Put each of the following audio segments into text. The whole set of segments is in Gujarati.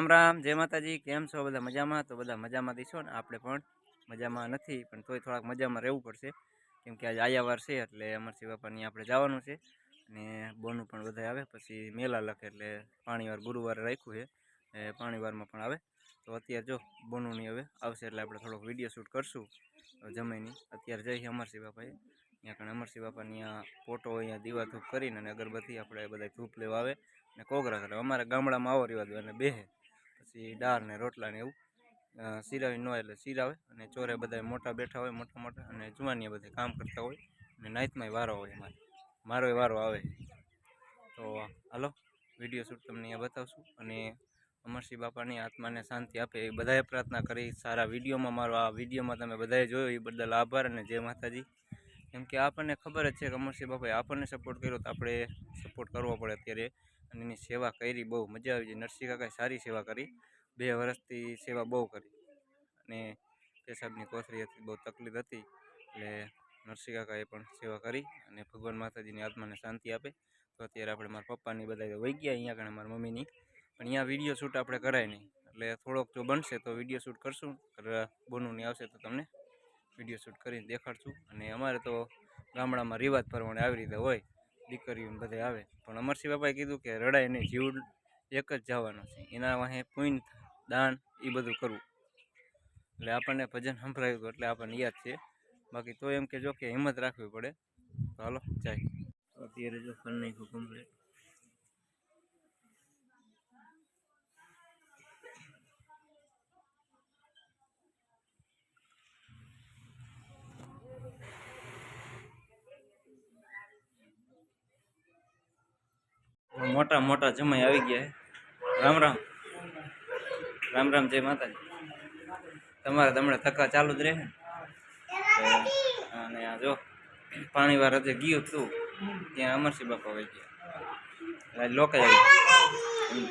રામ રામ, જય માતાજી, કેમ છો? બધા મજામાં? તો બધા મજામાં દીશો ને આપણે પણ મજામાં નથી, પણ તોય થોડાક મજામાં રહેવું પડશે. કેમ કે આજે આયાવાર છે, એટલે અમરસિંહ બાપાની આપણે જવાનું છે. અને બોનું પણ બધા આવે, પછી મેલા લખે, એટલે પાણીવાર ગુરુવારે રાખ્યું છે. એ પાણીવારમાં પણ આવે. તો અત્યારે જો બોનુની હવે આવશે, એટલે આપણે થોડોક વીડિયો શૂટ કરશું. જમીની. અત્યારે જઈએ અમરસિંહ બાપાએ ત્યાં કણ અમરસિંહ બાપાની આ ફોટો અહીંયા દીવા ધૂપ કરીને અને અગરબત્તી આપણે બધા ધૂપ લેવા આવે. ને કોગરા કરે. અમારા ગામડામાં આવો રિવાજ અને બેહે. પછી દાળ ને રોટલા ને એવું સિરાવી ન હોય એટલે સિરાવે અને ચોરે બધા મોટા બેઠા હોય, મોટા મોટા અને જુવાનીએ બધા કામ કરતા હોય અને નાઇટમાંય વારો હોય અમારે મારોય વારો આવે. તો હાલો, વીડિયો શૂટ તમને અહીંયા બતાવશું અને અમરસિંહ બાપાની આત્માને શાંતિ આપે એ બધાએ પ્રાર્થના કરી સારા વિડીયોમાં મારો આ વિડીયોમાં તમે બધાએ જોયો, એ બદલ આભાર અને જય માતાજી. કેમ કે આપણને ખબર જ છે કે અમરસિંહ બાપાએ આપણને સપોર્ટ કર્યો તો આપણે સપોર્ટ કરવો પડે અત્યારે. અને એની સેવા કરી, બહુ મજા આવી જાય નરસિંહ કાકાએ સારી સેવા કરી. બે વર્ષથી સેવા બહુ કરી. અને પેશાબની કોથળી હતી, બહુ તકલીફ હતી. એટલે નરસિંહ કાકાએ પણ સેવા કરી અને ભગવાન માતાજીની આત્માને શાંતિ આપે. તો અત્યારે આપણે મારા પપ્પાની બધા વહી ગયા અહીંયા આગળ, મારા મમ્મીની. પણ અહીંયા વીડિયો શૂટ આપણે કરાય નહીં. એટલે થોડોક જો બનશે તો વીડિયો શૂટ કરશું. બોનુની આવશે તો તમને વીડિયો શૂટ કરીને દેખાડશું. અને અમારે તો ગામડામાં રિવાજ પ્રમાણે આવી રીતે હોય. દીકરીઓ બધે આવે. પણ અમરસિંહ બાપાએ કીધું કે રડાય નહીં, જીવ એક જ જવાનો છે. એના વાહે પૂન, દાન એ બધું કરવું. એટલે આપણને ભજન સંભળાયું હતું એટલે આપણને યાદ છે. બાકી તો એમ કે જો કે હિંમત રાખવી પડે. તો હાલો, જાય. અત્યારે જો કરી નાખ્યું કમ્પ્લીટ મોટા મોટા જમાઈ આવી ગયા રામ રામ. રામ રામ જય માતાજી. તમારે તમને ધક્કા ચાલુ જ રહે ને? અને આ જો પાણી વાર હજે ગયું તું ત્યાં અમરસિંહ બાપા આવી ગયા. આજ લોકાઈ આવી.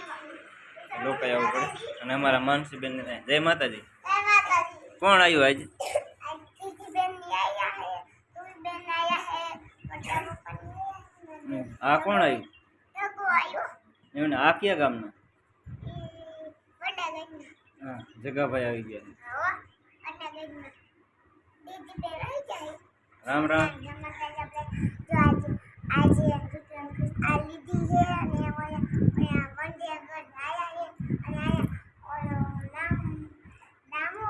લોકાઈ આવવું પડે. અને અમારા માનસીબેન જય માતાજી. કોણ આવ્યું આજે? આ કોણ આવ્યું એમને આ કયા ગામના? હા જગાભાઈ આવી ગયા. રામ રામ.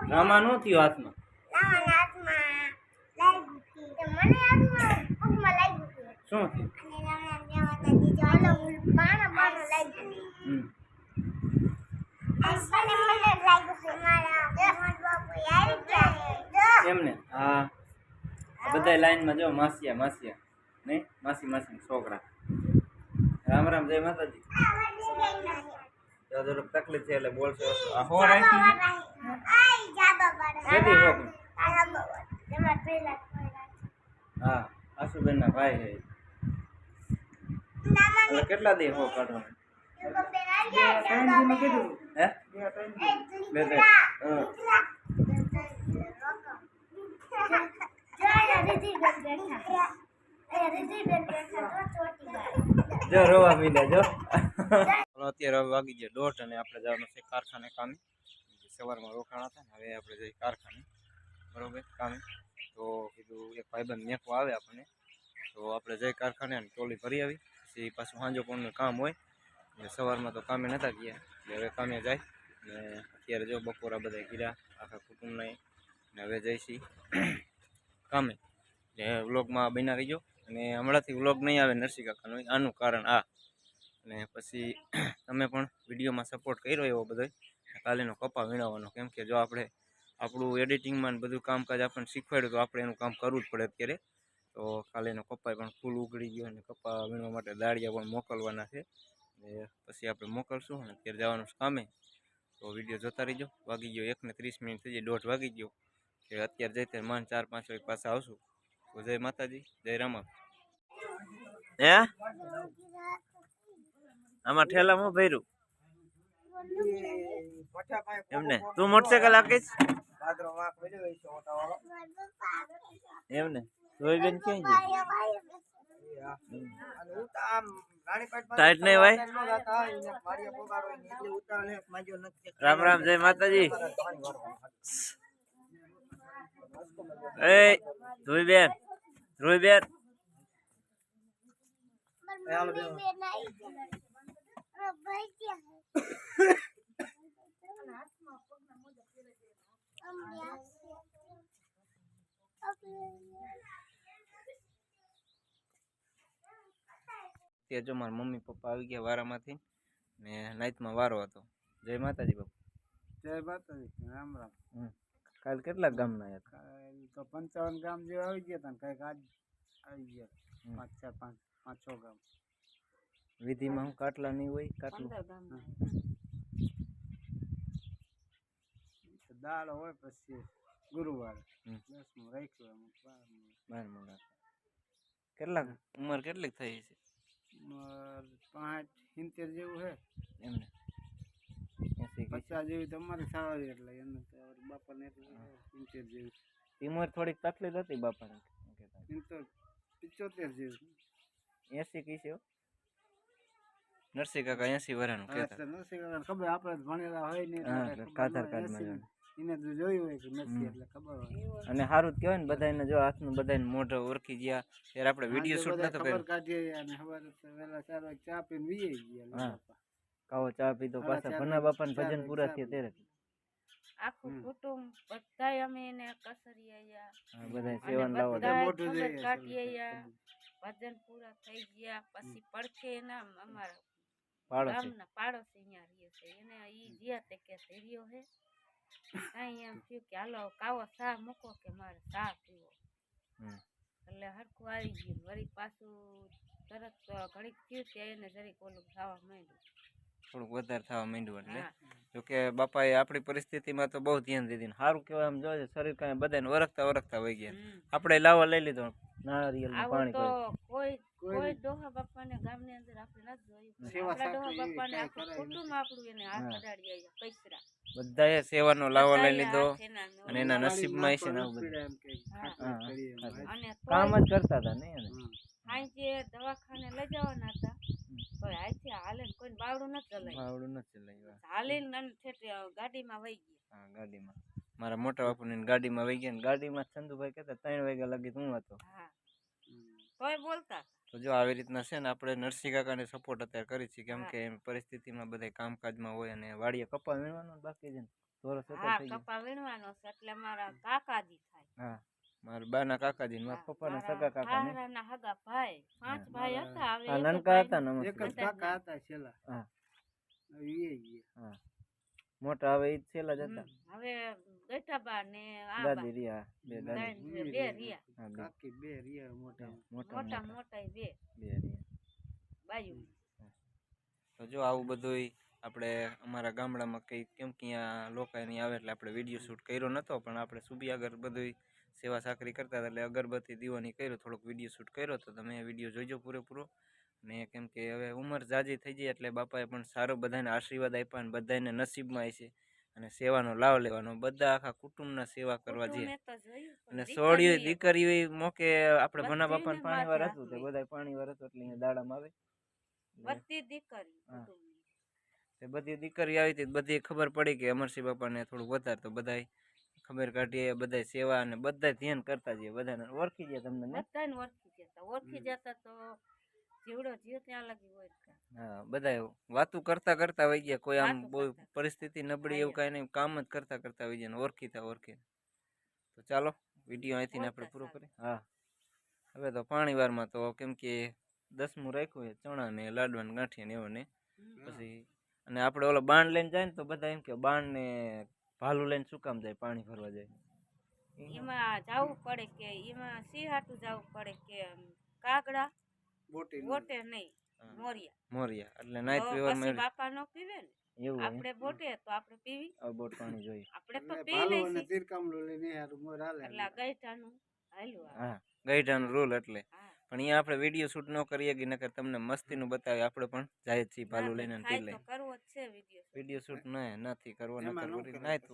રામા નો થયો હાથમાં શું થયું હમ એમને હા. બધા લાઈનમાં જો માસિયા માસિયા. નહીં? માસી માસી છોકરા. રામ રામ જય માતાજી. જો તકલીફ છે એટલે બોલશો આ હો રાખી હા? આશુબેન ના ભાઈ કેટલા દી હો કાઢવાના? હે બે બે હા. જો રોવા મીંડા જો અત્યારે હવે વાગી ગયા દોઢ અને આપણે જવાનું છે કારખાને કામે સવારમાં રોકાણ હતા ને હવે આપણે જઈએ કારખાને બરોબર કામે તો કીધું એક ભાઈબંધ મેકો આવે આપણને તો આપણે જઈ કારખાને અને ટોલી ભરી આવી પછી પાછું સાંજો કોણનું કામ હોય એટલે સવારમાં તો કામે નહોતા ગયા. એટલે હવે કામે જાય. ને અત્યારે જો બપોરા બધા ગીરા, આખા કુટુંબને ને હવે જઈશી કામે. એટલે વ્લોગમાં બના રહીજો. અને હમણાંથી વ્લોગ નહીં આવે નરસિંહ કાકાનો આનું કારણ આ. અને પછી તમે પણ વિડીયોમાં સપોર્ટ કર્યો એવો બધો. કાલેનો કપા વીણાવવાનો. કેમ કે જો આપણે આપણું એડિટિંગમાં બધું કામકાજ આપણને શીખવાડ્યું, તો આપણે એનું કામ કરવું જ પડે અત્યારે. તો કાલેનો કપાય પણ ફૂલ ઉગડી ગયો અને કપા વીણવા માટે દાળિયા પણ મોકલવાના છે. અને પછી આપણે મોકલશું અને અત્યારે જવાનું કામે. તો વીડિયો જોતા રહીજો. વાગી ગયો એકને ત્રીસ મિનિટ થઈ જાય દોઢ વાગી ગયો. કે અત્યારે જઈ ત્યારે માન ચાર પાંચ વાગે પાછા આવશું. તો જય માતાજી, જય રામા હે? આમાં ઠેલામાં ભર્યું? એમને? તું મોટરસાયકલ હાકીશ? એમને? સોયબેન ક્યાં છે અને ઉતા આમ ટાઈટ નહીં ભાઈ? રામ રામ જય માતાજી. એ ધ્રુવી બેન ધ્રુવી બેન ઉતાવળ હે કે માગ્યો નથી કે રામ રામ જય માતાજી પાણી વાળવાનું. એ ધ્રુવીબેન ધ્રુવીબેન એ હાલો બેહો. તે જો મારા મમ્મી પપ્પા આવી ગયા વારામાંથી ને નાઈટમાં વારો હતો. જય માતાજી બાપુ. જય માતાજી રામ રામ. કાલ કેટલા ગામના હતા? કાલ તો પંચાવન ગામ જેવા આવી ગયા હતા ને કંઈક આજ આવી ગયા. હમ. પાંચ ચાર પાંચ પાંચ છ ગામ. વિધિમાં હું કાટલા નહીં હોય કાટલું. તો દાળ હોય પછી ગુરુવાર. હમ. દસમું રાખ્યું એમ. બારમું. બાર મોડા કેટલા ઉંમર કેટલીક થઈ છે ઉંમર પાંચ સિત્તેર જેવું છે એમને પચાસ જેવી તમારે સારી એટલે એમને બાપાને એટલે સિત્તેર જેવી ઉંમર થોડીક તકલીફ હતી બાપાને તો પિચોતેર જેવી એસી કી છે હો. નરસિંહ કાકા એસી વર્ષનું નરસિંહ કાકા ખબર આપણે ભણેલા હોય. કાર્ડમાં એસી જોવાનું. એને તો જોયું હોય કે નથી એટલે ખબર હોય. અને સારું કહેવાય ને બધાને જો હાથનું બધાને મોઢો ઓળખી ગયા. ત્યારે આપણે વીડિયો શૂટ નતો બધા કર્યો. ખબર કાઢીએ અને સવારે વહેલા ચાર વાગે ચા પીને વીએ ગયા કાવો ચા પીધો પાછા ભના બાપાને ભજન પૂરા થયા ત્યારે. આખું કુટુંબ બધાય અમે એને કસરી આયા. હા, સેવન લાવો બધા મોઢું જોઈએ કાઢીએ ભજન પૂરા થઈ ગયા. પછી પડખે એના અમારા પાડો પાડોશી અહીંયા રહીએ છે. એને ઈ જ્યાં તે કે ધીર્યો હે. કાંઈ એમ થયું કે હાલો કાવો ચા મૂકો કે મારે ચા પીવો. એટલે હરખું આવી ગયું. વળી પાછું તરત ઘડીક થયું કે એને જરીક ઓલું ખાવા માંડ્યું. થોડુંક વધારે થવા માંડ્યું એટલે. જોકે બાપાએ આપણી પરિસ્થિતિમાં તો બહુ ધ્યાન દીધું સારું કહેવાય એમ જોઈએ શરીર કાંઈ બધાને ઓળખતા ઓળખતા વહી ગયા. આપણે લાવવા લઈ લીધો. આવું પાણી તો કોઈ કોઈ કોઈ ડોહા બાપાને ગામની અંદર આપણે નથી જોયું. સેવા આપણા ડોહા બાપાને કાંઈ આખું કુટુંબ આપણું એને હાથ. અડાડી આવ્યા પૈસરા બધાએ સેવાનો લાવો લઈ લીધો નો- અને એના નસીબમાં છે ને બધું. કામ જ કરતા હતા નહીં અને. સાંજે દવાખાને લઈ જવાના હતા તો આથી હાલે કોઈ બાવડું નથી ચલાય. બાવડું ન ચલાય હાલીને ઠેઠ ગાડીમાં વહી ગયા. હા ગાડીમાં. મારા મોટા બાપુને ગાડીમાં વહી ગયા ને ગાડીમાં ચંદુભાઈ કહેતા ત્રણ વાગ્યા લગી હું હતો તોય બોલતા. તો જો આવી રીતના છે ને આપણે નરસિંહ કાકાને સપોર્ટ અત્યારે કરી છીએ કેમ કે એમ પરિસ્થિતિમાં બધા કામકાજમાં હોય અને વાડીએ કપા વીણવાનો બાકી છે હા કપા વીણવાનો છે એટલે મારા કાકાજી થાય. હા મારા બાના કાકાજી મારા હા, પપ્પાના સગા કાકા ને. હગા ભાઈ પાંચ ભાઈ હતા હવે નાનકા હતા ને એક જ કાકા હતા છેલ્લા. હા. ઈ મોટા હવે ઈ જ જ હતા. હવે ગઈઠાબા ને દાદી રહ્યા બે દાદી. બે રહ્યા. રહ્યા હા બે. કાકી બે રહ્યા મોટા મોટા મોટા મોટા મોટા. બે. બે રહ્યા બાયું તો જો આવું બધુંય આપણે અમારા ગામડામાં કંઈ કેમ કે અહીંયા લોકો નહીં આવે એટલે આપણે વીડિયો શૂટ કર્યો નહોતો પણ આપણે સુબી આગળ બધુંય સેવા સાકરી કરતા હતા એટલે અગરબત્તી દીવાની કર્યો થોડોક વીડિયો શૂટ કર્યો તો તમે વીડિયો જોઈજો પૂરેપૂરો. ને કેમ કે હવે ઉંમર જાજી થઈ જાય એટલે બાપાએ પણ સારો બધાને આશીર્વાદ આપ્યા અને બધાને નસીબમાં છે. અને સેવાનો લાવ લેવાનો. બધા આખા કુટુંબના સેવા કરવા જઈએ અને સોળીઓ દીકરીઓ મોકે આપણે ભના બાપાને પાણી વાર હતું તે બધા પાણી વાર હતું એટલે દાડામાં આવે. બધી દીકરી. તે બધી દીકરી આવી હતી બધી ખબર પડી કે અમરસિંહ બાપાને થોડુંક વધારે તો બધાય ખબર કાઢીએ બધાય સેવા અને બધા ધ્યાન કરતા જઈએ બધાને ઓળખી જાય તમને બધાને ઓળખી જતા. ઓળખી જતા તો જીવડો જીવ ત્યાં લગી હોય હા બધાય વાતું કરતા કરતા વહી ગયા. કોઈ આમ બહુ પરિસ્થિતિ નબળી એવું કાંઈ નહીં કામ જ કરતા કરતા હોય ગયા ઓળખીતા ઓળખીને. તો ચાલો વીડિયો અહીંથી આપણે પૂરો. કરીએ. હા. હવે તો પાણી વારમાં તો કેમ કે દસમું રાખ્યું હોય ચણા ને લાડવા ને ગાંઠિયા ને એવો ને. પછી અને આપણે ઓલો બાણ લઈને જાય ને તો બધા એમ કે બાણ ને ભાલું લઈને શું કામ જાય પાણી ભરવા જાય? એમાં. જવું પડે કે એમાં સિંહાટું જવું પડે કે કાગડા. બોટી બોટે નહીં હા, મોરિયા. મોરિયા એટલે નાઈટ પછી વ્યવહારમાં બાપા નો પીવે ને? આપણે બોટે તો આપણે પીવી. આ બોટ પાણી જોઈએ. આપણે તો પી ભાલું અને લઈશું તીરકામલું લઈને હારું મોર હાલે એટલે ગઈઠાનું હાલ્યું હા ગઈઢાનો રૂલ એટલે. પણ અહીંયા આપણે વીડિયો શૂટ ન કરીએ કે નકર તમને મસ્તીનું બતાવીએ આપણે પણ જાય છીએ ભાલુ લઈને પી કરવો જ છે વીડિયો વીડિયો શૂટ ના નથી કરવો નકર નાય